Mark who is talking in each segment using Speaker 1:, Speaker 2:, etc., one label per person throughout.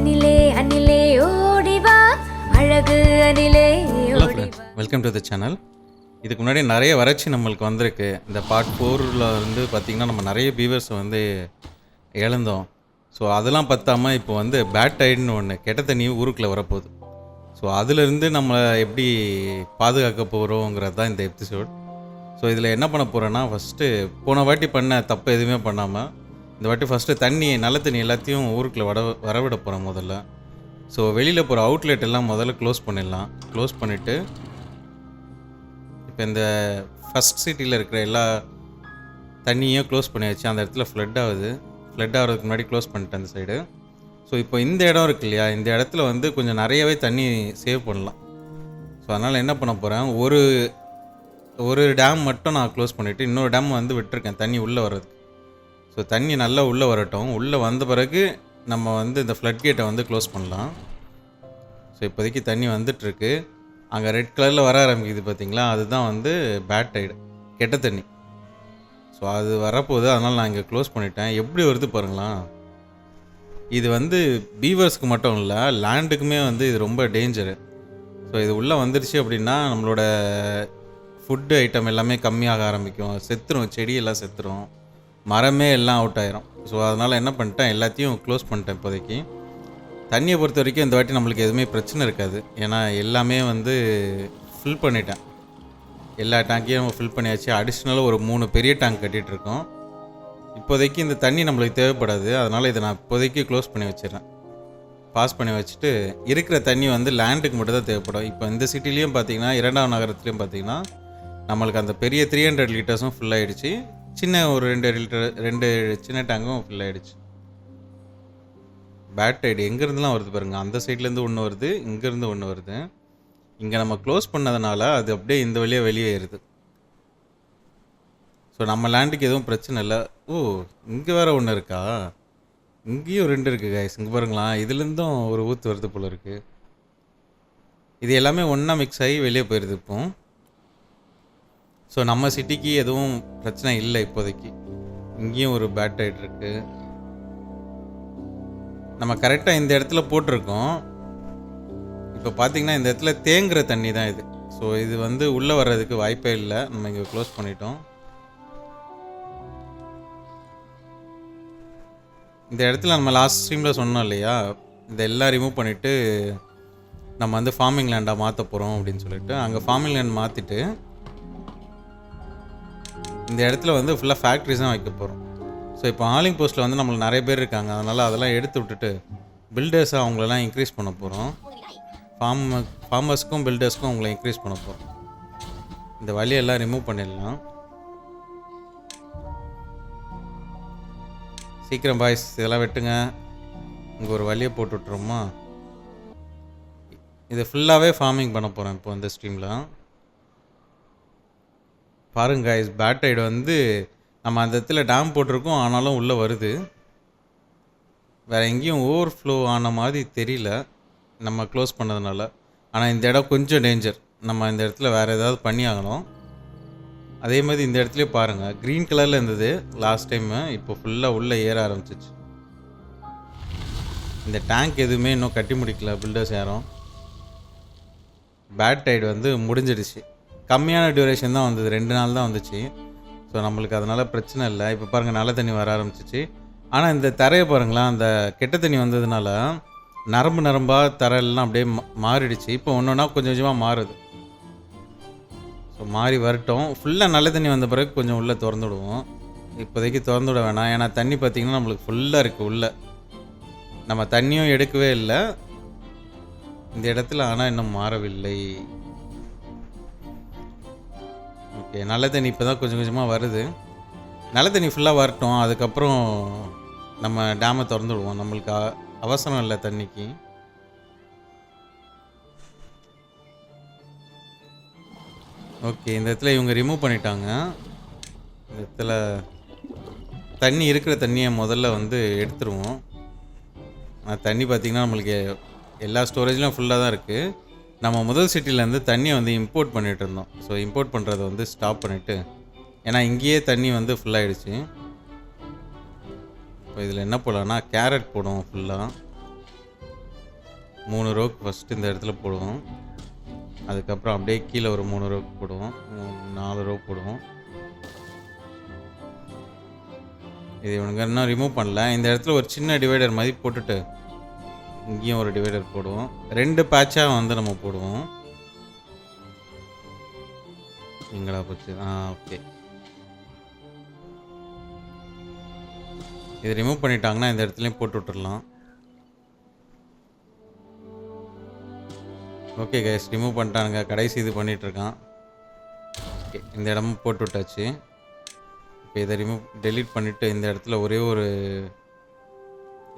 Speaker 1: அணிலே அணிலே ஓடிவா அழகு
Speaker 2: friends welcome to the channel இதுக்கு முன்னாடி நிறைய வறட்சி நம்மளுக்கு வந்திருக்கு. இந்த பார்ட் ஃபோரில் வந்து பார்த்திங்கன்னா நம்ம நிறைய பீவர்ஸை வந்து இழந்தோம். ஸோ அதெல்லாம் பத்தாமல் இப்போ வந்து பேட் டைடுன்னு ஒன்று கெட்ட தண்ணி ஊருக்குள்ளே வரப்போகுது. ஸோ அதிலிருந்து நம்மளை எப்படி பாதுகாக்க போகிறோங்கிறது தான் இந்த எபிசோட் ஸோ இதில் என்ன பண்ண போகிறேன்னா ஃபஸ்ட்டு போன வாட்டி பண்ண தப்பு எதுவுமே பண்ணாமல் இந்த வாட்டி ஃபஸ்ட்டு தண்ணி நல்ல தண்ணி எல்லாத்தையும் ஊருக்குள்ளே வட வரவிட போகிறேன் முதல்ல. ஸோ வெளியில் போகிற அவுட்லெட் எல்லாம் முதல்ல க்ளோஸ் பண்ணிடலாம். க்ளோஸ் பண்ணிவிட்டு இப்போ இந்த ஃபஸ்ட் சிட்டியில் இருக்கிற எல்லா தண்ணியும் க்ளோஸ் பண்ணியாச்சு. அந்த இடத்துல ஃப்ளட் ஆகுது. ஃப்ளட் ஆகிறதுக்கு முன்னாடி க்ளோஸ் பண்ணிட்டேன் அந்த சைடு ஸோ இப்போ இந்த இடம் இருக்கு இல்லையா? இந்த இடத்துல வந்து கொஞ்சம் நிறையவே தண்ணி சேவ் பண்ணலாம். ஸோ அதனால் என்ன பண்ண போகிறேன் ஒரு ஒரு டேம் மட்டும் நான் க்ளோஸ் பண்ணிவிட்டு இன்னொரு டேம் வந்து விட்டுருக்கேன் தண்ணி உள்ளே வர்றதுக்கு. ஸோ தண்ணி நல்லா உள்ளே வரட்டும். உள்ளே வந்த பிறகு நம்ம வந்து இந்த ஃப்ளட் கேட்டை வந்து க்ளோஸ் பண்ணலாம். ஸோ இப்போதைக்கு தண்ணி வந்துட்டுருக்கு. அங்கே ரெட் கலரில் வர ஆரம்பிக்குது பார்த்தீங்களா அதுதான் வந்து பேட் டைடு கெட்ட தண்ணி. ஸோ அது வரப்போகுது. அதனால் நான் இங்கே க்ளோஸ் பண்ணிட்டேன். எப்படி வருது பாருங்களா இது வந்து பீவர்ஸ்க்கு மட்டும் இல்லை லேண்டுக்குமே வந்து இது ரொம்ப டேஞ்சரு ஸோ இது உள்ளே வந்துருச்சு அப்படின்னா நம்மளோட ஃபுட்டு ஐட்டம் எல்லாமே கம்மியாக ஆரம்பிக்கும். செத்துரும் செடியெல்லாம் செத்துரும். மரமே எல்லாம் அவுட் ஆயிரும். ஸோ அதனால் என்ன பண்ணிட்டேன் எல்லாத்தையும் க்ளோஸ் பண்ணிட்டேன் இப்போதைக்கு. தண்ணியை பொறுத்த வரைக்கும் இந்த வாட்டி நம்மளுக்கு எதுவுமே பிரச்சனை இருக்காது. ஏன்னா எல்லாமே வந்து ஃபில் பண்ணிட்டேன். எல்லா டேங்க்கையும் ஃபில் பண்ணியாச்சு. அடிஷ்னலாக ஒரு மூணு பெரிய டேங்க் கட்டிகிட்ருக்கோம் இப்போதைக்கு இந்த தண்ணி நம்மளுக்கு தேவைப்படாது. அதனால் இதை நான் இப்போதைக்கு க்ளோஸ் பண்ணி வச்சிடுறேன். பாஸ் பண்ணி வச்சுட்டு இருக்கிற தண்ணி வந்து லேண்டுக்கு மட்டும் தான் தேவைப்படும். இப்போ இந்த சிட்டிலையும் பார்த்தீங்கன்னா இரண்டாம் நகரத்துலையும் பார்த்தீங்கன்னா நம்மளுக்கு அந்த பெரிய த்ரீ ஹண்ட்ரட் லிட்டர்ஸும் ஃபுல் ஆகிடுச்சு சின்ன ஒரு ரெண்டு லிட்டர் ரெண்டு சின்ன டேங்கும் ஃபுல் ஆகிடுச்சு பேட் டைடு எங்கேருந்துலாம் வருது பாருங்க. அந்த சைட்லேருந்து ஒன்று வருது இங்கேருந்து ஒன்று வருது. இங்கே நம்ம க்ளோஸ் பண்ணதுனால அது அப்படியே இந்த வழியாக வெளியே ஏறுது ஸோ நம்ம லேண்டுக்கு எதுவும் பிரச்சனை இல்லை. ஓ இங்கே வேறு ஒன்று இருக்கா? இங்கேயும் ரெண்டு இருக்குது கைஸ் இங்கே பாருங்களா. இதுலேருந்தும் ஒரு ஊற்று வருது போல இருக்குது இது எல்லாமே ஒன்றா மிக்ஸ் ஆகி வெளியே போயிடுது இப்போது ஸோ நம்ம சிட்டிக்கு எதுவும் பிரச்சனை இல்லை இப்போதைக்கு. இங்கேயும் ஒரு பேட் டைட் இருக்குது நம்ம கரெக்டாக இந்த இடத்துல போட்டிருக்கோம். இப்போ பார்த்தீங்கன்னா இந்த இடத்துல தேங்குற தண்ணி தான் இது. ஸோ இது வந்து உள்ளே வர்றதுக்கு வாய்ப்பே இல்லை. நம்ம இங்கே க்ளோஸ் பண்ணிட்டோம். இந்த இடத்துல நம்ம லாஸ்ட் ஸ்ட்ரீமில் சொன்னோம் இல்லையா? இதை எல்லாம் ரிமூவ் பண்ணிவிட்டு நம்ம வந்து ஃபார்மிங் லேண்டாக மாற்ற போகிறோம் அப்படின்னு சொல்லிட்டு அங்கே ஃபார்மிங் லேண்ட் மாற்றிட்டு இந்த இடத்துல வந்து ஃபுல்லாக ஃபேக்ட்ரிஸ் தான் வைக்க போகிறோம் ஸோ இப்போ ஆலிங் போஸ்ட்டில் வந்து நம்மளுக்கு நிறைய பேர் இருக்காங்க. அதனால் அதெல்லாம் எடுத்து விட்டுட்டு பில்டர்ஸை அவங்களெல்லாம் இன்க்ரீஸ் பண்ண போகிறோம் ஃபார்ம் ஃபார்மர்ஸ்க்கும் பில்டர்ஸ்க்கும் அவங்கள இன்க்ரீஸ் பண்ண போகிறோம் இந்த வழியெல்லாம் ரிமூவ் பண்ணிடலாம். சீக்கிரம் பாய்ஸ் இதெல்லாம் வெட்டுங்க. இங்கே ஒரு வழியை போட்டு விட்ருமா இதை ஃபுல்லாகவே ஃபார்மிங் பண்ண போகிறேன் இப்போ இந்த ஸ்ட்ரீமில் பாருங்க guys பேட் டைடு வந்து நம்ம அந்த இடத்துல டேம் போட்டிருக்கோம் ஆனாலும் உள்ளே வருது. வேறு எங்கேயும் ஓவர் ஃப்ளோ ஆன மாதிரி தெரியல நம்ம க்ளோஸ் பண்ணதுனால. ஆனால் இந்த இடம் கொஞ்சம் டேஞ்சர் நம்ம இந்த இடத்துல வேறு ஏதாவது பண்ணி ஆகணும். அதே மாதிரி இந்த இடத்துலையே பாருங்கள் க்ரீன் கலரில் இருந்தது லாஸ்ட் டைமு இப்போ ஃபுல்லாக உள்ளே ஏற ஆரம்பிச்சிச்சு. இந்த டேங்க் எதுவுமே இன்னும் கட்டி முடிக்கல பில்டர்ஸ் யாரும். பேட் டைடு வந்து முடிஞ்சிடுச்சு. கம்மியான டியூரேஷன் தான் வந்தது. ரெண்டு நாள் தான் வந்துச்சு. ஸோ நம்மளுக்கு அதனால் பிரச்சனை இல்லை. இப்போ பாருங்கள் நல்ல தண்ணி வர ஆரம்பிச்சிச்சு. ஆனால் இந்த தரையை பாருங்களேன் அந்த கெட்ட தண்ணி வந்ததுனால நரம்பு நரம்பாக தரையெல்லாம் அப்படியே மா- மாறிடுச்சு. இப்போ ஒன்று ஒன்றா கொஞ்சம் கொஞ்சமாக மாறுது. ஸோ மாறி வரட்டும். ஃபுல்லாக நல்ல தண்ணி வந்த பிறகு கொஞ்சம் உள்ளே திறந்து விடுவோம் இப்போதைக்கு திறந்து விட வேணாம். ஏன்னா தண்ணி பார்த்திங்கன்னா நம்மளுக்கு ஃபுல்லாக இருக்குது உள்ளே. நம்ம தண்ணியும் எடுக்கவே இல்லை. இந்த இடத்துல ஆனால் இன்னும் மாறவில்லை. ஓகே நல்ல தண்ணி இப்போ தான் கொஞ்சம் கொஞ்சமாக வருது. நல்ல தண்ணி ஃபுல்லாக வரட்டும். அதுக்கப்புறம் நம்ம டேமை திறந்து விடுவோம். நம்மளுக்கு அவசரம் இல்லை தண்ணிக்கு. ஓகே இந்த இடத்துல இவங்க ரிமூவ் பண்ணிட்டாங்க. இந்த இடத்துல தண்ணி இருக்கிற தண்ணியை முதல்ல வந்து எடுத்துருவோம். தண்ணி பார்த்திங்கன்னா நம்மளுக்கு எல்லா ஸ்டோரேஜ்லையும் ஃபுல்லாக தான் இருக்குது நம்ம முதல் சிட்டிலேருந்து தண்ணியை வந்து இம்போர்ட் பண்ணிகிட்டு இருந்தோம். ஸோ இம்போர்ட் பண்ணுறதை வந்து ஸ்டாப் பண்ணிவிட்டு ஏன்னா இங்கேயே தண்ணி வந்து ஃபுல்லாகிடுச்சு இப்போ இதில் என்ன போடலாம்னா கேரட் போடுவோம் ஃபுல்லாக மூணு ரோக்கு ஃபஸ்ட்டு இந்த இடத்துல போடுவோம். அதுக்கப்புறம் அப்படியே கீழே ஒரு மூணு ரோக்கு போடுவோம். மூணு, நாலு ரோ போடுவோம். இது இவனுங்க இன்னும் ரிமூவ் பண்ணல. இந்த இடத்துல ஒரு சின்ன டிவைடர் மாதிரி போட்டுட்டு இங்கேயும் ஒரு டிவைடர் போடுவோம். ரெண்டு பேட்சாக வந்து நம்ம போடுவோம். எங்களா போச்சு? ஆ ஓகே. இது ரிமூவ் பண்ணிட்டாங்கன்னா இந்த இடத்துலையும் போட்டு விட்டுடலாம் ஓகே கைஸ் ரிமூவ் பண்ணிட்டானுங்க. கடைசி இது பண்ணிகிட்ருக்கான் ஓகே இந்த இடமும் போட்டு விட்டாச்சு. இப்போ இதை ரிமூவ் டெலீட் பண்ணிவிட்டு இந்த இடத்துல ஒரே ஒரு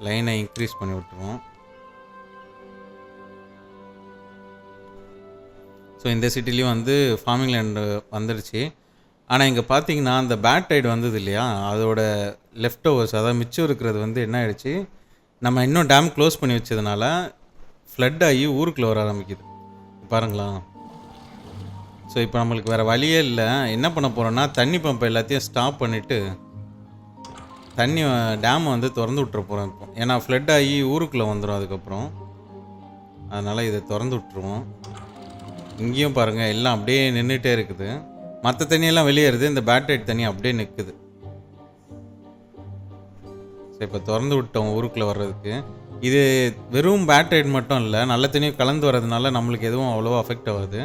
Speaker 2: லைனை இன்க்ரீஸ் பண்ணி விட்டுருவோம். ஸோ இந்த சிட்டிலையும் வந்து ஃபார்மிங் லேண்டு வந்துடுச்சு. ஆனால் இங்கே பார்த்தீங்கன்னா அந்த பேட் டைடு வந்தது இல்லையா? அதோட லெஃப்ட் ஓவர்ஸ் அதாவது மிச்சம் இருக்கிறது வந்து என்ன ஆயிடுச்சு? நம்ம இன்னும் டேம் க்ளோஸ் பண்ணி வச்சதுனால ஃப்ளட் ஆகி ஊருக்குள்ளே வர ஆரம்பிக்குது. பாருங்களா? ஸோ இப்போ நம்மளுக்கு வேறு வழியே இல்லை. என்ன பண்ண போகிறோன்னா தண்ணி பம்ப் எல்லாத்தையும் ஸ்டாப் பண்ணிவிட்டு தண்ணி டேம் வந்து திறந்து விட்டுற போகிறோம் இப்போ. ஏன்னா ஃப்ளட் ஆகி ஊருக்குள்ளே வந்துடும் அதுக்கப்புறம். அதனால் இதை திறந்து விட்டுருவோம். இங்கேயும் பாருங்கள் எல்லாம் அப்படியே நின்றுட்டே இருக்குது. மற்ற தண்ணியெல்லாம் வெளியேறுது இந்த பேட்ரைட் தண்ணி அப்படியே நிற்குது சரி இப்போ திறந்து விட்டோம் ஊருக்குள்ளே வர்றதுக்கு. இது வெறும் பேட்ரைட் மட்டும் இல்லை நல்ல தண்ணியும் கலந்து வர்றதுனால நம்மளுக்கு எதுவும் அவ்வளோவா அஃபெக்ட் ஆகுது.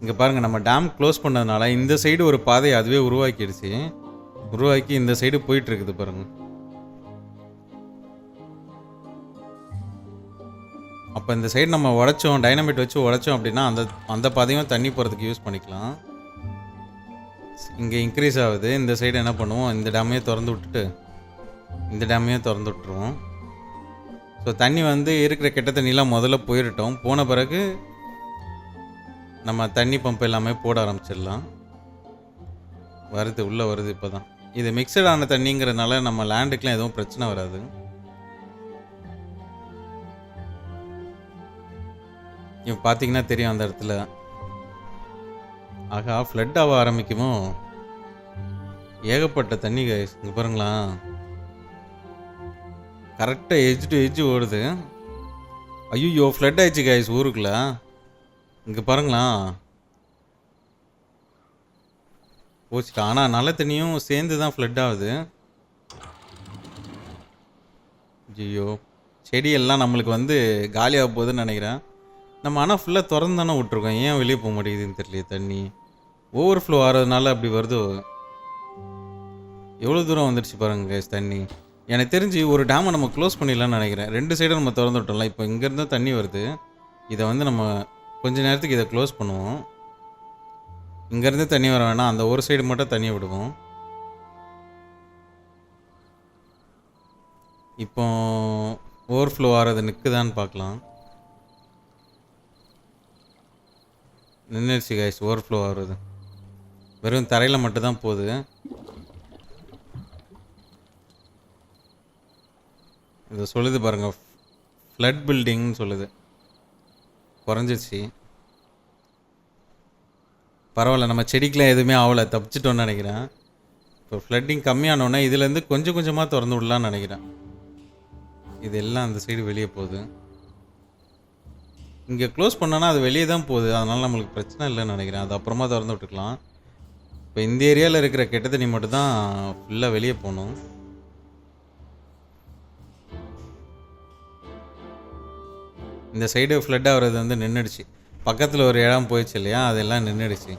Speaker 2: இங்கே பாருங்கள் நம்ம டேம் க்ளோஸ் பண்ணதுனால இந்த சைடு ஒரு பாதை அதுவே உருவாக்கிடுச்சு. உருவாக்கி இந்த சைடு போயிட்டுருக்குது பாருங்கள் அப்போ இந்த சைடு நம்ம உடைச்சோம் டைனமிட் வச்சு உடைச்சோம் அப்படின்னா அந்த அந்த பாதையும் தண்ணி போகிறதுக்கு யூஸ் பண்ணிக்கலாம். இங்கே இன்க்ரீஸ் ஆகுது. இந்த சைடு என்ன பண்ணுவோம்? இந்த டேமையும் திறந்து விட்டுட்டு இந்த டேமையும் திறந்து விட்டுருவோம். ஸோ தண்ணி வந்து இருக்கிற கெட்ட தண்ணிலாம் முதல்ல போயிடட்டும் போன பிறகு நம்ம தண்ணி பம்ப் எல்லாமே போட ஆரம்பிச்சிடலாம். வருது உள்ளே வருது இப்போ தான் இது மிக்சடான தண்ணிங்கிறதுனால நம்ம லேண்டுக்கெலாம் எதுவும் பிரச்சனை வராது. இப்போ பார்த்தீங்கன்னா தெரியும் அந்த இடத்துல. ஆகா ஃப்ளட் ஆக ஆரம்பிக்குமோ? ஏகப்பட்ட தண்ணி கைஸ் இங்கே பாருங்களா. கரெக்டாக எஜ் டு எஜ் ஓடுது. ஐயோ ஃப்ளட் ஆயிடுச்சு கைஸ் ஊருக்குள்ள. இங்கே பாருங்களா. போச்சுட்டா ஆனால் நல்ல தண்ணியும் சேர்ந்து தான் ஃப்ளட் ஆகுது. ஐயோ செடியெல்லாம் நம்மளுக்கு வந்து காலியாக போகுதுன்னு நினைக்கிறேன். நம்ம ஆனால் ஃபுல்லாக திறந்து தானே விட்ருக்கோம் ஏன் வெளியே போக மாட்டேங்குதுன்னு தெரியல தண்ணி. ஓவர் ஃப்ளோ ஆகிறதுனால அப்படி வருதோ. எவ்வளோ தூரம் வந்துடுச்சு பாருங்க கேஸ் தண்ணி. எனக்கு தெரிஞ்சு ஒரு டேமை நம்ம க்ளோஸ் பண்ணிடலாம்னு நினைக்கிறேன். ரெண்டு சைடும் நம்ம திறந்து விட்டோம்ல இப்போ இங்கேருந்து தண்ணி வருது. இதை வந்து நம்ம கொஞ்ச நேரத்துக்கு இதை க்ளோஸ் பண்ணுவோம். இங்கேருந்து தண்ணி வர வேணாம். அந்த ஒரு சைடு மட்டும் தண்ணி விடுவோம். இப்போ ஓவர் ஃப்ளோ ஆகிறது நிற்குதான்னு பார்க்கலாம். நின்றுச்சு கைஸ் ஓவர் ஃப்ளோ ஆகுறது. வெறும் தரையில் மட்டும் தான் போகுது. இது சொல்லுது பாருங்கள் ஃப்ளட் பில்டிங்னு சொல்லுது. குறைஞ்சிச்சு பரவாயில்ல நம்ம செடிக்கெலாம் எதுவுமே ஆகலை. தப்பிச்சிட்டோன்னு நினைக்கிறேன். இப்போ ஃப்ளட்டிங் கம்மியானோடனே இதுலேருந்து கொஞ்சம் கொஞ்சமாக திறந்து விடலான்னு நினைக்கிறேன். இது எல்லாம் அந்த சைடு வெளியே போகுது. இங்கே க்ளோஸ் பண்ணோன்னா அது வெளியே தான் போகுது. அதனால் நம்மளுக்கு பிரச்சனை இல்லைன்னு நினைக்கிறேன். அது அப்புறமா திறந்து விட்டுக்கலாம். இப்போ இந்த ஏரியாவில் இருக்கிற கெட்ட தண்ணி மட்டும் தான் ஃபுல்லாக வெளியே போகணும். இந்த சைடு ஃப்ளட் ஆகிறது வந்து நின்றுடுச்சு பக்கத்தில் ஒரு இடம் போயிடுச்சு இல்லையா? அதெல்லாம் நின்றுடுச்சு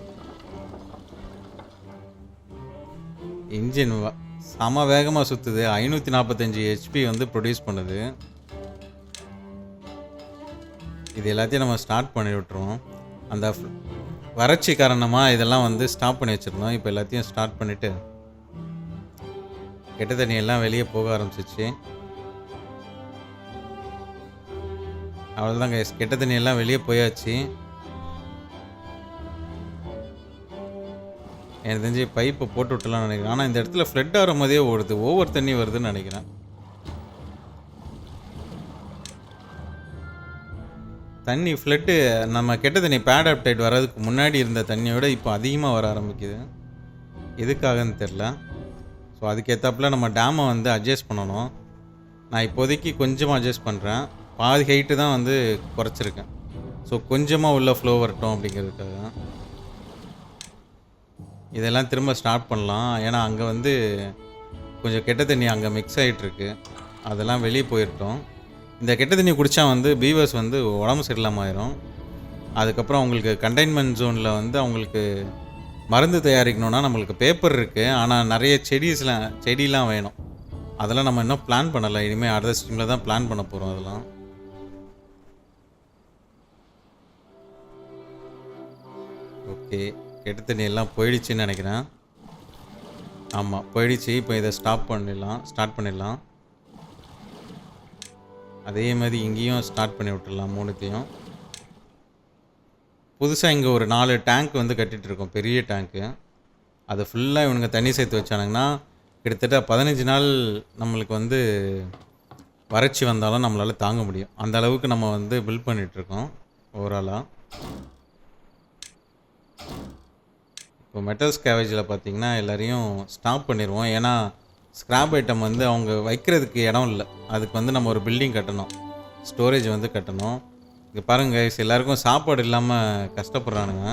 Speaker 2: இன்ஜின் செம வேகமாக சுற்றுது ஐநூற்றி நாற்பத்தஞ்சு ஹெச்பி வந்து ப்ரொடியூஸ் பண்ணுது. இது எல்லாத்தையும் நம்ம ஸ்டார்ட் பண்ணி விட்டுருவோம். அந்த வறட்சி காரணமாக இதெல்லாம் வந்து ஸ்டாப் பண்ணி வச்சுருந்தோம். இப்போ எல்லாத்தையும் ஸ்டார்ட் பண்ணிவிட்டு கெட்ட தண்ணி எல்லாம் வெளியே போக ஆரம்பிச்சிச்சு. அவ்வளோதாங்க கெட்ட தண்ணி எல்லாம் வெளியே போயாச்சு. எனக்கு தெரிஞ்சு பைப்பை போட்டு விட்டலாம்னு நினைக்கிறேன். ஆனால் இந்த இடத்துல ஃப்ளட் ஆகும் போதே ஓடுது. ஓவர் தண்ணி வருதுன்னு நினைக்கிறேன். தண்ணி ஃப்ளட்டு நம்ம கெட்ட தண்ணி பேட் அப்டேட் வர்றதுக்கு முன்னாடி இருந்த தண்ணியை விட இப்போ அதிகமாக வர ஆரம்பிக்குது. எதுக்காகன்னு தெரில ஸோ அதுக்கேற்றாப்புல நம்ம டேமை வந்து அட்ஜஸ்ட் பண்ணணும். நான் இப்போதைக்கு கொஞ்சமாக அட்ஜஸ்ட் பண்ணுறேன் பாதி ஹைட்டு தான் வந்து குறைச்சிருக்கேன். ஸோ கொஞ்சமாக உள்ள ஃப்ளோ வரட்டும் அப்படிங்கிறதுக்காக. இதெல்லாம் திரும்ப ஸ்டார்ட் பண்ணலாம். ஏன்னா அங்கே வந்து கொஞ்சம் கெட்ட தண்ணி அங்கே மிக்ஸ் ஆகிட்டுருக்கு அதெல்லாம் வெளியே போயிட்டோம் இந்த கெட்ட தண்ணி குடித்தா வந்து பீவர்ஸ் வந்து உடம்பு சரியில்லாமல் ஆயிரும். அதுக்கப்புறம் அவங்களுக்கு கண்டெய்ன்மெண்ட் ஜோனில் வந்து அவங்களுக்கு மருந்து தயாரிக்கணும்னா நம்மளுக்கு பேப்பர் இருக்குது ஆனால் நிறைய செடிஸ்லாம் செடிலாம் வேணும். அதெல்லாம் நம்ம இன்னும் பிளான் பண்ணலை. இனிமேல் அடுத்த ஸ்ட்ரீமில் தான் பிளான் பண்ண போகிறோம் அதெல்லாம். ஓகே. கெட்ட தண்ணி எல்லாம் போயிடுச்சுன்னு நினைக்கிறேன். ஆமாம் போயிடுச்சு. இப்போ இதை ஸ்டாப் பண்ணிடலாம். ஸ்டார்ட் பண்ணிடலாம். அதே மாதிரி இங்கேயும் ஸ்டார்ட் பண்ணி விட்டுடலாம் மூணுத்தையும். புதுசாக இங்கே ஒரு நாலு டேங்க் வந்து கட்டிகிட்ருக்கோம் பெரிய டேங்க்கு அதை ஃபுல்லாக இவனுங்க தண்ணி சேர்த்து வச்சானுங்கன்னா கிட்டத்தட்ட பதினஞ்சு நாள் நம்மளுக்கு வந்து வறட்சி வந்தாலும் நம்மளால் தாங்க முடியும். அந்த அளவுக்கு நம்ம வந்து பில்ட் பண்ணிகிட்ருக்கோம் ஓவராலாக இப்போ மெட்டல் ஸ்கேவேஜில் பார்த்தீங்கன்னா எல்லோரையும் ஸ்டாப் பண்ணிடுவோம் ஏன்னா ஸ்க்ராப் ஐட்டம் வந்து அவங்க வைக்கிறதுக்கு இடம் இல்லை. அதுக்கு வந்து நம்ம ஒரு பில்டிங் கட்டணும். ஸ்டோரேஜ் வந்து கட்டணும். இங்கே பாருங்க guys, எல்லாருக்கும் சாப்பாடு இல்லாமல் கஷ்டப்படுறானுங்க.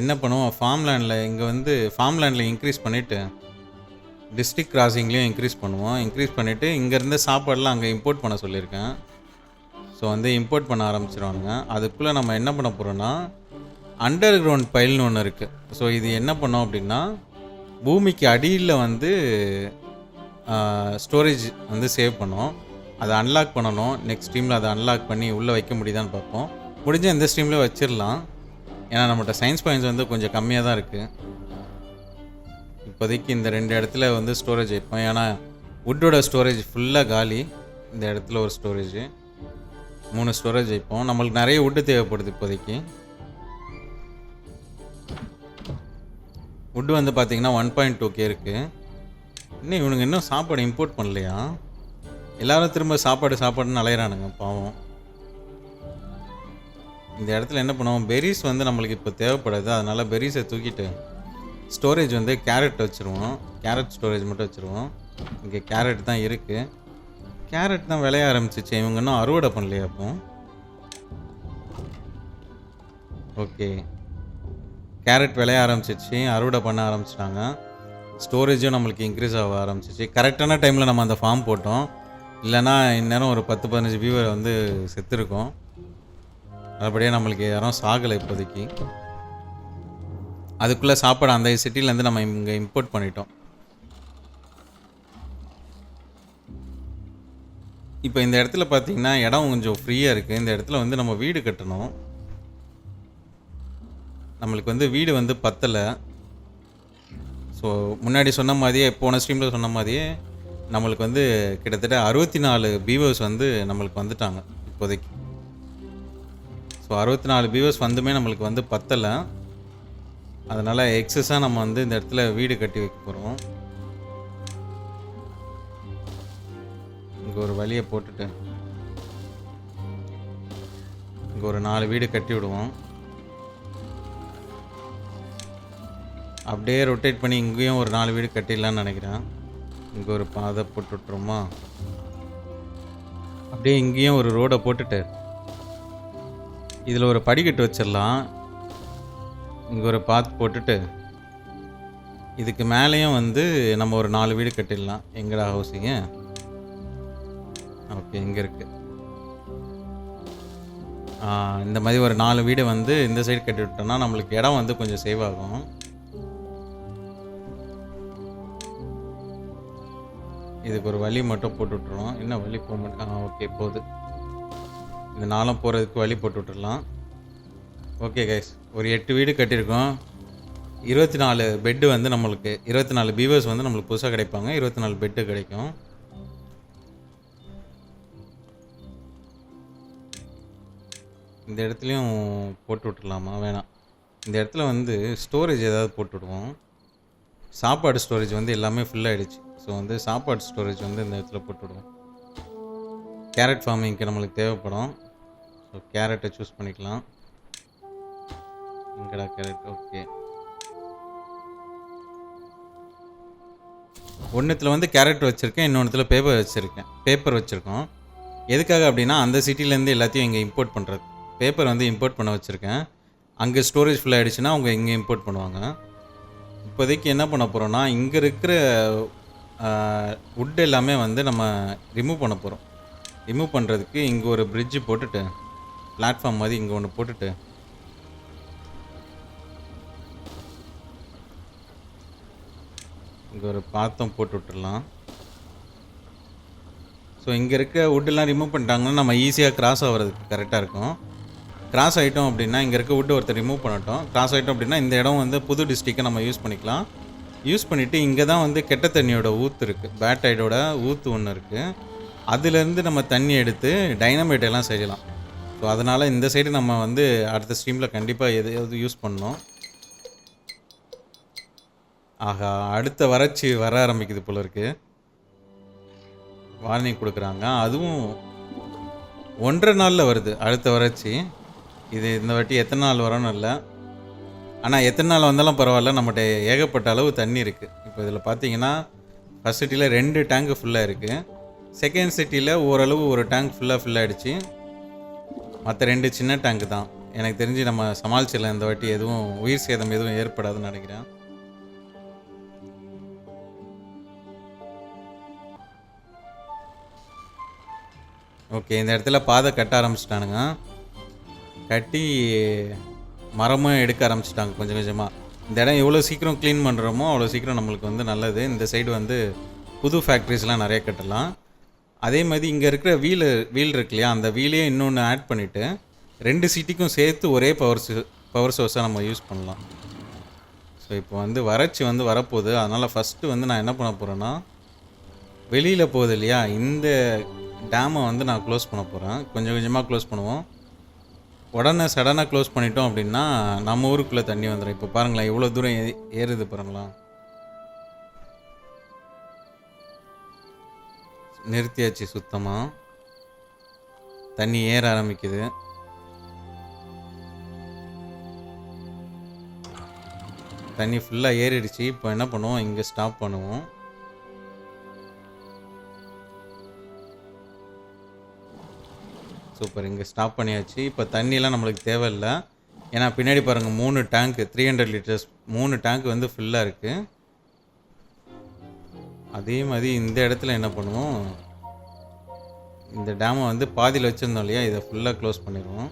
Speaker 2: என்ன பண்ணுவோம்? ஃபார்ம் லேண்டில் இங்கே வந்து ஃபார்ம் லேண்டில் இன்க்ரீஸ் பண்ணிவிட்டு டிஸ்ட்ரிக் கிராசிங்லேயும் இன்க்ரீஸ் பண்ணுவோம் இன்க்ரீஸ் பண்ணிவிட்டு இங்கேருந்து சாப்பாடெலாம் அங்கே இம்போர்ட் பண்ண சொல்லியிருக்கேன். ஸோ வந்து இம்போர்ட் பண்ண ஆரம்பிச்சிருவானுங்க. அதுக்குள்ளே நம்ம என்ன பண்ண போகிறோன்னா அண்டர் கிரவுண்ட் பைல்னு ஒன்று இருக்குது ஸோ இது என்ன பண்ணோம் அப்படின்னா பூமிக்கு அடியில் வந்து ஸ்டோரேஜ் வந்து சேவ் பண்ணோம். அதை அன்லாக் பண்ணணும். நெக்ஸ்ட் ஸ்ட்ரீமில் அதை அன்லாக் பண்ணி உள்ளே வைக்க முடியுதான்னு பார்ப்போம். முடிஞ்ச இந்த ஸ்ட்ரீம்லேயே வச்சிடலாம் ஏன்னா நம்மகிட்ட சயின்ஸ் பாயிண்ட்ஸ் வந்து கொஞ்சம் கம்மியாக தான் இருக்குது இப்போதைக்கு இந்த ரெண்டு இடத்துல வந்து ஸ்டோரேஜ் வைப்போம் ஏன்னா வுட்டோட ஸ்டோரேஜ் ஃபுல்லாக காலி. இந்த இடத்துல ஒரு ஸ்டோரேஜ் மூணு ஸ்டோரேஜ் வைப்போம் நம்மளுக்கு நிறைய வுட்டு தேவைப்படுது இப்போதைக்கு. வுட்டு வந்து பார்த்தீங்கன்னா ஒன் பாயிண்ட் டூ கே இருக்குது இன்னும் இவனுங்க இன்னும் சாப்பாடு இம்போர்ட் பண்ணலையா? எல்லாரும் திரும்ப சாப்பாடு சாப்பாடுன்னு அலையிறானுங்க பாவம். இந்த இடத்துல என்ன பண்ணுவோம்? பெரிஸ் வந்து நம்மளுக்கு இப்போ தேவைப்படாது. அதனால் பெரிஸை தூக்கிட்டு ஸ்டோரேஜ் வந்து கேரட் வச்சுருவோம். கேரட் ஸ்டோரேஜ் மட்டும் வச்சுருவோம். இங்கே கேரட் தான் இருக்குது கேரட் தான் விளைய ஆரம்பிச்சிச்சு. இவங்க இன்னும் அறுவடை பண்ணலையா அப்போ? ஓகே கேரட் விளைய ஆரம்பிச்சிச்சு அறுவடை பண்ண ஆரம்பிச்சிட்டாங்க. ஸ்டோரேஜும் நம்மளுக்கு இன்க்ரீஸ் ஆக ஆரம்பிச்சிச்சு. கரெக்டான டைமில் நம்ம அந்த ஃபார்ம் போட்டோம். இல்லைன்னா இந்நேரம் ஒரு பத்து பதினஞ்சு வியூவர் வந்து செத்துருக்கோம். அதுபடியாக நம்மளுக்கு யாரும் சாகலை இப்போதைக்கு. அதுக்குள்ளே சாப்பாடு அந்த சிட்டிலேருந்து நம்ம இங்கே இம்போர்ட் பண்ணிட்டோம். இப்போ இந்த இடத்துல பார்த்தீங்கன்னா இடம் கொஞ்சம் ஃப்ரீயாக இருக்குது இந்த இடத்துல வந்து நம்ம வீடு கட்டணும். நம்மளுக்கு வந்து வீடு வந்து பத்தலை. ஸோ முன்னாடி சொன்ன மாதிரியே போன ஸ்ட்ரீமில் சொன்ன மாதிரியே நம்மளுக்கு வந்து கிட்டத்தட்ட அறுபத்தி நாலு பீவர்ஸ் வந்து நம்மளுக்கு வந்துட்டாங்க இப்போதைக்கு. ஸோ அறுபத்தி நாலு பீவர்ஸ் வந்துமே நம்மளுக்கு வந்து பத்தலை. அதனால் எக்ஸஸாக நம்ம வந்து இந்த இடத்துல வீடு கட்டி வைக்க போகிறோம் இங்கே ஒரு வழியை போட்டுட்டு இங்கே ஒரு நாலு வீடு கட்டி விடுவோம். அப்படியே ரொட்டேட் பண்ணி இங்கேயும் ஒரு நாலு வீடு கட்டிடலான்னு நினைக்கிறேன். இங்கே ஒரு பாதை போட்டு விட்ருமா அப்படியே இங்கேயும் ஒரு ரோடை போட்டுட்டு இதில் ஒரு படிக்கட்டு வச்சிடலாம். இங்கே ஒரு பாத் போட்டுட்டு இதுக்கு மேலேயும் வந்து நம்ம ஒரு நாலு வீடு கட்டிடலாம். எங்கடா ஹவுஸிங்க ஓகே இங்கே இருக்கு. இந்த மாதிரி ஒரு நாலு வீடு வந்து இந்த சைடு கட்டி விட்டோம்னா நம்மளுக்கு இடம் வந்து கொஞ்சம் சேவ் ஆகும். இதுக்கு ஒரு வழி மட்டும் போட்டு விட்ருவோம் என்ன வழி போக மாட்டேன் ஆ ஓகே போகுது இந்த நாளும் போகிறதுக்கு வழி போட்டு விட்டுறலாம். ஓகே கைஸ் ஒரு எட்டு வீடு கட்டியிருக்கோம். இருபத்தி நாலு பெட்டு வந்து நம்மளுக்கு இருபத்தி நாலு பீவர்ஸ் வந்து நம்மளுக்கு புதுசாக கிடைப்பாங்க. இருபத்தி நாலு பெட்டு கிடைக்கும். இந்த இடத்துலையும் போட்டு விட்டுறலாமா? வேணாம். இந்த இடத்துல வந்து ஸ்டோரேஜ் ஏதாவது போட்டு விடுவோம். சாப்பாடு ஸ்டோரேஜ் வந்து எல்லாமே full ஆகிடுச்சு ஸோ வந்து சாப்பாடு ஸ்டோரேஜ் வந்து இந்த இடத்துல போட்டு விடுவோம். கேரட் ஃபார்மிங்க்கு நம்மளுக்கு தேவைப்படும். ஸோ கேரட்டை சூஸ் பண்ணிக்கலாம். எங்கடா கேரட் ஓகே ஒன்றுத்தில் வந்து கேரட் வச்சுருக்கேன் இன்னொன்றுத்தில் பேப்பர் வச்சுருக்கேன். பேப்பர் வச்சுருக்கோம். எதுக்காக அப்படின்னா அந்த சிட்டிலேருந்து எல்லாத்தையும் இங்கே இம்போர்ட் பண்ணுறது பேப்பர் வந்து இம்போர்ட் பண்ண வச்சுருக்கேன். அங்கே ஸ்டோரேஜ் ஃபுல்லாக ஆகிடுச்சுன்னா அவங்க இங்கே இம்போர்ட் பண்ணுவாங்க. இப்போதைக்கு என்ன பண்ண போகிறோம்னா இங்கே இருக்கிற வுட் எல்லாமே வந்து நம்ம ரிமூவ் பண்ண போகிறோம் ரிமூவ் பண்ணுறதுக்கு இங்கே ஒரு பிரிட்ஜு போட்டுட்டு பிளாட்ஃபார்ம் மாதிரி இங்கே ஒன்று போட்டுட்டு. இங்கே ஒரு பாத்தம் போட்டு விட்டுடலாம். ஸோ இங்கே இருக்க வுட்டெல்லாம் ரிமூவ் பண்ணிட்டாங்கன்னா நம்ம ஈஸியாக கிராஸ் ஆகிறதுக்கு கரெக்டாக இருக்கும். கிராஸ் ஆகிட்டோம் அப்படின்னா இங்கே இருக்க வுட்டு ஒருத்தர் ரிமூவ் பண்ணட்டும். கிராஸ் ஆகிட்டோம் அப்படின்னா இந்த இடம் வந்து புது டிஸ்ட்ரிக்கை நம்ம யூஸ் பண்ணிக்கலாம். யூஸ் பண்ணிவிட்டு இங்கே தான் வந்து கெட்ட தண்ணியோட ஊற்று இருக்குது பேட்டைடோட ஊற்று ஒன்று இருக்குது அதுலேருந்து நம்ம தண்ணி எடுத்து டைனமைட் எல்லாம் செய்யலாம். ஸோ அதனால் இந்த சைடு நம்ம வந்து அடுத்த ஸ்ட்ரீமில் கண்டிப்பாக எதையாவது யூஸ் பண்ணோம் ஆஹா அடுத்த வறட்சி வர ஆரம்பிக்குது போல இருக்குது வார்னிங் கொடுக்குறாங்க. அதுவும் ஒன்றரை நாளில் வருது அடுத்த வறட்சி. இது இந்த வாட்டி எத்தனை நாள் வரணும் இல்லை. ஆனால் எத்தனை நாள் வந்தாலும் பரவாயில்ல. நம்மகிட்ட ஏகப்பட்ட அளவு தண்ணி இருக்குது இப்போ இதில் பார்த்தீங்கன்னா ஃபஸ்ட் சிட்டியில் ரெண்டு டேங்கு ஃபுல்லாக இருக்குது செகண்ட் சிட்டியில் ஓரளவு ஒரு டேங்க் ஃபுல்லாக ஃபில் ஆகிடுச்சு மற்ற ரெண்டு சின்ன டேங்க் தான். எனக்கு தெரிஞ்சு நம்ம சமாளிச்சிடலாம். இந்த வாட்டி எதுவும் உயிர் சேதம் எதுவும் ஏற்படாதுன்னு நினைக்கிறேன். ஓகே இந்த இடத்துல பாதை கட்ட ஆரம்பிச்சிட்டானுங்க. கட்டி மரமும் எடுக்க ஆரம்பிச்சிட்டாங்க கொஞ்சம் கொஞ்சமாக இந்த இடம் எவ்வளோ சீக்கிரம் க்ளீன் பண்ணுறோமோ அவ்வளோ சீக்கிரம் நம்மளுக்கு வந்து நல்லது. இந்த சைடு வந்து புது ஃபேக்ட்ரிஸ்லாம் நிறைய கட்டலாம். அதே மாதிரி இங்கே இருக்கிற வீல் வீல் இருக்கு இல்லையா? அந்த வீலையே இன்னொன்று ஆட் பண்ணிவிட்டு ரெண்டு சிட்டிக்கும் சேர்த்து ஒரே பவர் பவர் சோர்ஸாக நம்ம யூஸ் பண்ணலாம். ஸோ இப்போ வந்து வறட்சி வந்து வரப்போகுது. அதனால் ஃபஸ்ட்டு வந்து நான் என்ன பண்ண போகிறேன்னா வெளியில் போகுது இல்லையா? இந்த டேமை வந்து நான் க்ளோஸ் பண்ண போகிறேன் கொஞ்சம் கொஞ்சமாக க்ளோஸ் பண்ணுவோம். உடனே சடனாக க்ளோஸ் பண்ணிட்டோம் அப்படின்னா நம்ம ஊருக்குள்ளே தண்ணி வந்துடும் இப்போ பாருங்களேன் இவ்வளோ தூரம் ஏ- ஏறுது பாருங்களா நிறுத்தியாச்சு சுத்தமாக தண்ணி ஏற ஆரம்பிக்குது. தண்ணி ஃபுல்லாக ஏறிடுச்சு. இப்போ என்ன பண்ணுவோம்? இங்கே ஸ்டாப் பண்ணுவோம். சூப்பர். இங்கே ஸ்டாப் பண்ணியாச்சு. இப்போ தண்ணியெலாம் நம்மளுக்கு தேவையில்லை. ஏன்னா பின்னாடி பாருங்கள் மூணு டேங்க்கு த்ரீ ஹண்ட்ரட் லிட்டர்ஸ் மூணு டேங்க் வந்து ஃபுல்லாக இருக்குது அதே மாதிரி இந்த இடத்துல என்ன பண்ணுவோம்? இந்த டேமை வந்து பாதியில் வச்சுருந்தோம் இல்லையா? இதை ஃபுல்லாக க்ளோஸ் பண்ணிடுவோம்.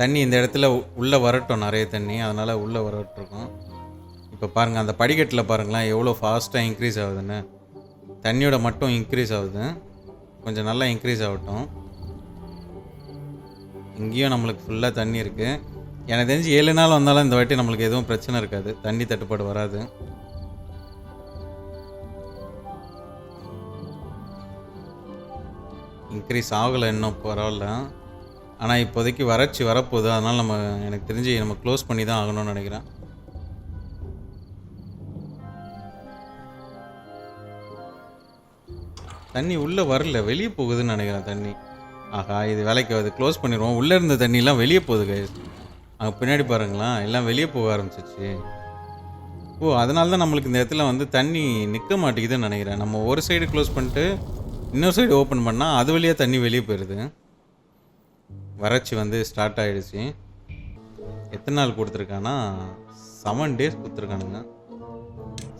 Speaker 2: தண்ணி இந்த இடத்துல உள்ளே வரட்டும். நிறைய தண்ணி. அதனால் உள்ளே வரட்டிருக்கோம் இப்போ பாருங்கள் அந்த படிக்கட்டில் பாருங்களேன் எவ்வளோ ஃபாஸ்ட்டாக இன்க்ரீஸ் ஆகுதுன்னு. தண்ணியோட மட்டும் இன்க்ரீஸ் ஆகுது. கொஞ்சம் நல்லா இன்க்ரீஸ் ஆகட்டும். இங்கேயும் நம்மளுக்கு ஃபுல்லாக தண்ணி இருக்குது எனக்கு தெரிஞ்சு ஏழு நாள் வந்தாலும் இந்த வாட்டி நம்மளுக்கு எதுவும் பிரச்சனை இருக்காது. தண்ணி தட்டுப்பாடு வராது. இன்க்ரீஸ் ஆகலை இன்னும் பரவாயில்ல. ஆனால் இப்போதைக்கு வறட்சி வரப்போகுது. அதனால் நம்ம எனக்கு தெரிஞ்சு நம்ம க்ளோஸ் பண்ணி தான் ஆகணும்னு நினைக்கிறேன். தண்ணி உள்ளே வரல வெளியே போகுதுன்னு நினைக்கிறேன் தண்ணி. ஆஹா இது வேலைக்கு அது க்ளோஸ் பண்ணிடுவோம். உள்ளே இருந்த தண்ணிலாம் வெளியே போகுது கைஸ் அங்கே பின்னாடி பாருங்களேன் எல்லாம் வெளியே போக ஆரம்பிச்சிச்சு ஓ அதனால தான் நம்மளுக்கு இந்த இடத்துல வந்து தண்ணி நிற்க மாட்டேங்குதுன்னு நினைக்கிறேன். நம்ம ஒரு சைடு க்ளோஸ் பண்ணிட்டு இன்னொரு சைடு ஓப்பன் பண்ணால் அது வழியாக தண்ணி வெளியே போயிடுது வறட்சி வந்து ஸ்டார்ட் ஆகிடுச்சு எத்தனை நாள் கொடுத்துருக்கான்னா செவன் டேஸ் கொடுத்துருக்கானுங்க.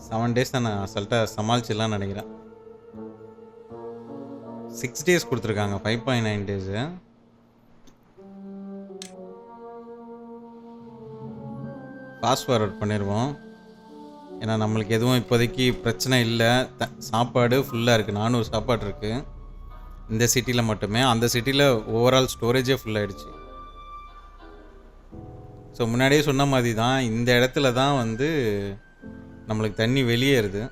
Speaker 2: செவன் டேஸ் தான் நான் அசல்ட்டாக சமாளிச்சிடலாம்னு நினைக்கிறேன். சிக்ஸ் டேஸ் கொடுத்துருக்காங்க five point nine days fast forward பண்ணிடுவோம் ஏன்னா நம்மளுக்கு எதுவும் இப்போதைக்கு பிரச்சனை இல்லை. த சாப்பாடு ஃபுல்லாக இருக்குது நானூறு சாப்பாடு இருக்குது இந்த சிட்டியில் மட்டுமே. அந்த சிட்டியில் ஓவரால் ஸ்டோரேஜே ஃபுல்லாகிடுச்சு ஸோ முன்னாடியே சொன்ன மாதிரி தான் இந்த இடத்துல தான் வந்து நம்மளுக்கு தண்ணி வெளியேறுது.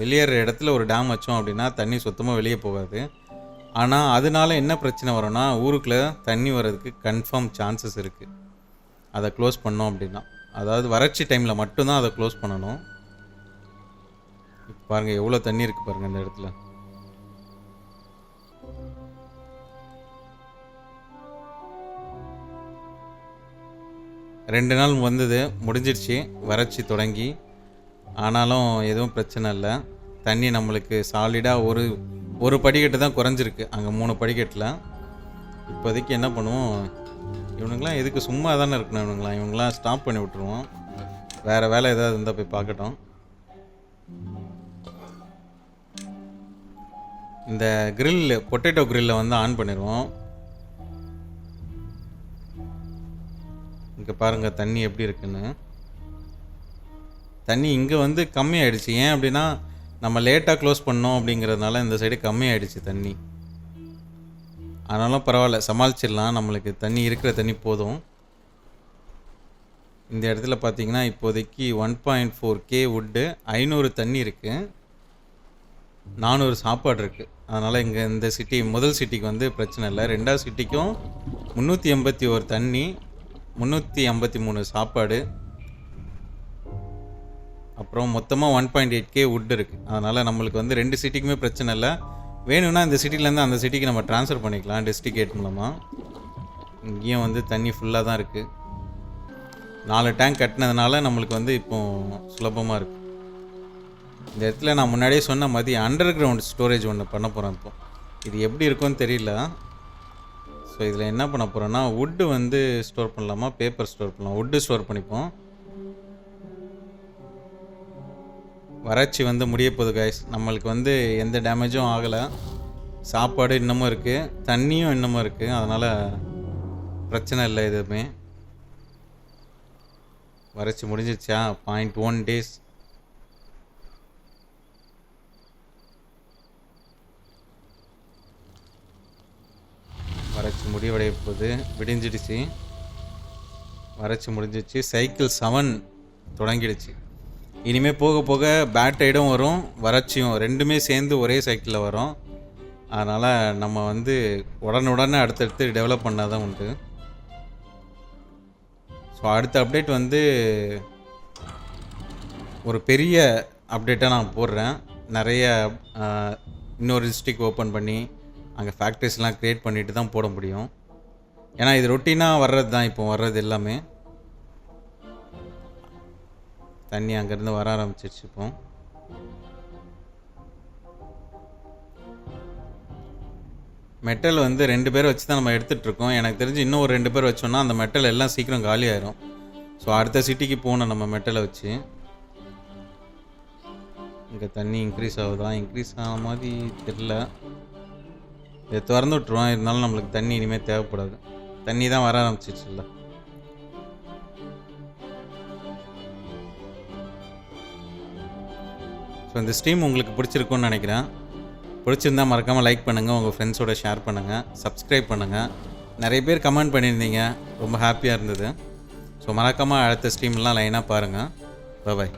Speaker 2: வெளியேற இடத்துல ஒரு டேம் வச்சோம் அப்படின்னா தண்ணி சுத்தமாக வெளியே போகாது. ஆனால் அதனால என்ன பிரச்சனை வரும்னா ஊருக்குள்ளே தண்ணி வர்றதுக்கு கன்ஃபார்ம் சான்சஸ் இருக்குது அதை க்ளோஸ் பண்ணோம் அப்படின்னா. அதாவது வறட்சி டைமில் மட்டும்தான் அதை க்ளோஸ் பண்ணணும். பாருங்கள் எவ்வளோ தண்ணி இருக்குது பாருங்கள் இந்த இடத்துல. ரெண்டு நாள் வந்தது முடிஞ்சிடுச்சு வறட்சி தொடங்கி. ஆனாலும் எதுவும் பிரச்சனை இல்லை. தண்ணி நம்மளுக்கு சாலிடாக ஒரு ஒரு படிக்கட்டு தான் குறைஞ்சிருக்கு. அங்கே மூணு படிக்கட்டில். இப்போதைக்கு என்ன பண்ணுவோம்? இவனுங்களாம் எதுக்கு சும்மா தானே இருக்கணும் இவனுங்களாம். இவங்களாம் ஸ்டாப் பண்ணி விட்டுருவோம். வேறு வேலை ஏதாவது இருந்தால் போய் பார்க்கட்டும். இந்த கிரில் பொட்டேட்டோ கிரில்லை வந்து ஆன் பண்ணிடுவோம் இங்கே பாருங்கள் தண்ணி எப்படி இருக்குன்னு. தண்ணி இங்கே வந்து கம்மியாயிடுச்சு. ஏன் அப்படின்னா நம்ம லேட்டாக க்ளோஸ் பண்ணோம் அப்படிங்கிறதுனால இந்த சைடு கம்மியாயிடுச்சு தண்ணி. ஆனாலும் பரவாயில்ல சமாளிச்சிடலாம். நம்மளுக்கு தண்ணி இருக்கிற தண்ணி போதும். இந்த இடத்துல பார்த்தீங்கன்னா இப்போதைக்கு ஒன் பாயிண்ட் ஃபோர் கே உட்டு ஐநூறு தண்ணி இருக்குது நானூறு சாப்பாடு இருக்குது அதனால் இங்கே இந்த சிட்டி முதல் சிட்டிக்கு வந்து பிரச்சனை இல்லை. ரெண்டாவது சிட்டிக்கும் முந்நூற்றி எண்பத்தி ஒரு தண்ணி முந்நூற்றி ஐம்பத்தி மூணு சாப்பாடு. அப்புறம் மொத்தமாக one point eight K wood இருக்குது அதனால் நம்மளுக்கு வந்து ரெண்டு சிட்டிக்குமே பிரச்சனை இல்லை. வேணும்னா இந்த சிட்டிலேருந்து அந்த சிட்டிக்கு நம்ம ட்ரான்ஸ்ஃபர் பண்ணிக்கலாம் டெஸ்டிகேட் மூலமாக இங்கேயும் வந்து தண்ணி ஃபுல்லாக தான் இருக்குது நாலு டேங்க் கட்டினதுனால நம்மளுக்கு வந்து இப்போ சுலபமாக இருக்குது இந்த இடத்துல நான் முன்னாடியே சொன்ன மாதிரி அண்டர் கிரவுண்ட் ஸ்டோரேஜ் ஒன்று பண்ண போகிறேன் இப்போ. இது எப்படி இருக்கும்னு தெரியல. ஸோ இதில் என்ன பண்ண போகிறோன்னா வுட்டு வந்து ஸ்டோர் பண்ணலாமா? பேப்பர் ஸ்டோர் பண்ணலாம். வுட்டு ஸ்டோர் பண்ணிப்போம். வறட்சி வந்து முடிய போகுது கைஸ் நம்மளுக்கு வந்து எந்த டேமேஜும் ஆகலை. சாப்பாடு இன்னமும் இருக்குது தண்ணியும் இன்னமும் இருக்குது அதனால் பிரச்சனை இல்லை எதுவுமே. வறட்சி முடிஞ்சிருச்சா? பாயிண்ட் ஒன் டேஸ் வறட்சி முடிவடைய போகுது. விடிஞ்சிடுச்சு. வறட்சி முடிஞ்சிடுச்சு. சைக்கிள் செவன் தொடங்கிடுச்சு. இனிமேல் போக போக பேட் டைடும் வரும் வறட்சியும் ரெண்டுமே சேர்ந்து ஒரே சைக்கிளில் வரும். அதனால் நம்ம வந்து உடனுடனே அடுத்தடுத்து டெவலப் பண்ணால் தான் உண்டு. ஸோ அடுத்த அப்டேட் வந்து ஒரு பெரிய அப்டேட்டாக நான் போடுறேன். நிறைய இன்னொரு டிஸ்ட்ரிக் ஓப்பன் பண்ணி அங்கே ஃபேக்ட்ரிஸ்லாம் க்ரியேட் பண்ணிட்டு தான் போட முடியும். ஏன்னா இது ரொட்டீனாக வர்றது தான் இப்போ வர்றது எல்லாமே. தண்ணி அங்கேருந்து வர ஆரம்பிச்சிருச்சு இப்போ. மெட்டல் வந்து ரெண்டு பேர் வச்சு தான் நம்ம எடுத்துகிட்ருக்கோம் எனக்கு தெரிஞ்சு இன்னும் ஒரு ரெண்டு பேர் வச்சோம்னா அந்த மெட்டல் எல்லாம் சீக்கிரம் காலி ஆயிரும். ஸோ அடுத்த சிட்டிக்கு போகணும் நம்ம மெட்டலை வச்சு. இங்கே தண்ணி இன்க்ரீஸ் ஆகுதா? இன்க்ரீஸ் ஆன மாதிரி தெரில இதை திறந்து விட்ருவோம் இருந்தாலும் நம்மளுக்கு தண்ணி இனிமேல் தேவைப்படாது. தண்ணி தான் வர ஆரம்பிச்சிச்சுல்ல ஸோ இந்த ஸ்ட்ரீம் உங்களுக்கு பிடிச்சிருக்கும்னு நினைக்கிறேன். பிடிச்சிருந்தா மறக்காமல் லைக் பண்ணுங்கள் உங்கள் ஃப்ரெண்ட்ஸோட ஷேர் பண்ணுங்கள் சப்ஸ்கிரைப் பண்ணுங்கள் நிறைய பேர் கமெண்ட் பண்ணியிருந்தீங்க ரொம்ப ஹாப்பியாக இருந்தது. ஸோ மறக்காமல் அடுத்த ஸ்ட்ரீம்லாம் லைனாக பாருங்கள் பாய்